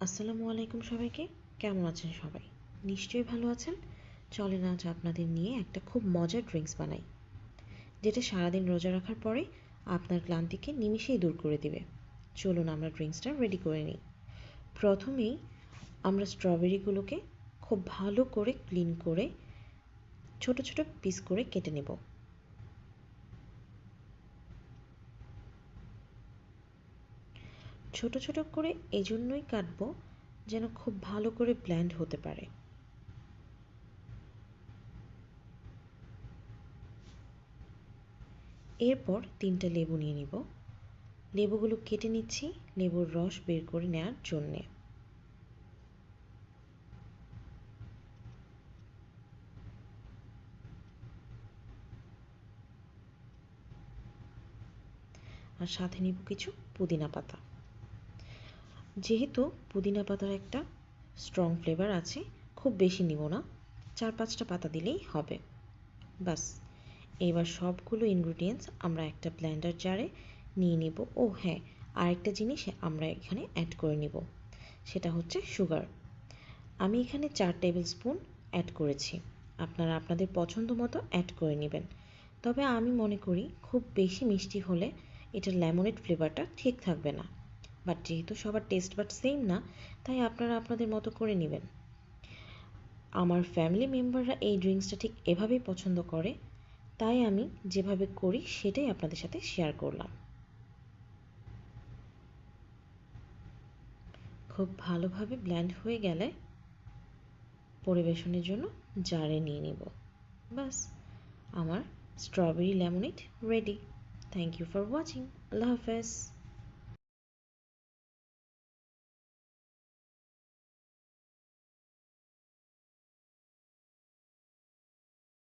আসসালামু আলাইকুম সবাইকে। কেমন আছেন সবাই? নিশ্চয়ই ভালো আছেন? চলেন আজ আপনাদের নিয়ে একটা খুব মজার ড্রিঙ্কস বানাই। যেটা সারাদিন রোজা রাখার পরে আপনার ক্লান্তিকে নিমিষেই দূর করে দিবে। চলুন আমরা ড্রিঙ্কসটা রেডি করে নিই। প্রথমেই আমরা স্ট্রবেরিগুলোকে খুব ভালো করে ক্লিন করে ছোট ছোট পিস করে কেটে নেব। ছোট ছোট করে এজন্যই কাটবো যেন খুব ভালো করে ব্ল্যান্ড হতে পারে। এরপর তিনটা লেবু নিয়ে নিব। লেবুগুলো কেটে নিচ্ছি, লেবুর রস বের করে নেওয়ার জন্যে। আর সাথে নিব কিছু পুদিনা পাতা। যেহেতু পুদিনা পাতার একটা স্ট্রং ফ্লেভার আছে, খুব বেশি নিব না। চার পাঁচটা পাতা দিলেই হবে। বাস এবার সবগুলো ইনগ্রিডিয়েন্টস আমরা একটা ব্ল্যান্ডার জারে নিয়ে নিব। ও হ্যাঁ আরেকটা জিনিস আমরা এখানে অ্যাড করে নিব, সেটা হচ্ছে সুগার আমি এখানে চার টেবিল স্পুন অ্যাড করেছি। আপনারা আপনাদের পছন্দ মতো অ্যাড করে নেবেন। তবে আমি মনে করি, খুব বেশি মিষ্টি হলে এটার লেমনেড ফ্লেভারটা ঠিক থাকবে না। বাট যেহেতু সবার টেস্ট বাট সেম না, তাই আপনারা আপনাদের মতো করে নেবেন। আমার ফ্যামিলি মেম্বাররা এই ড্রিঙ্কসটা ঠিক এভাবেই পছন্দ করে, তাই আমি যেভাবে করি সেটাই আপনাদের সাথে শেয়ার করলাম। খুব ভালোভাবে ব্ল্যান্ড হয়ে গেলে পরিবেশনের জন্য জারে নিয়ে নিব। বাস আমার strawberry lemonade ready thank you for watching আল্লাহ হাফেজ।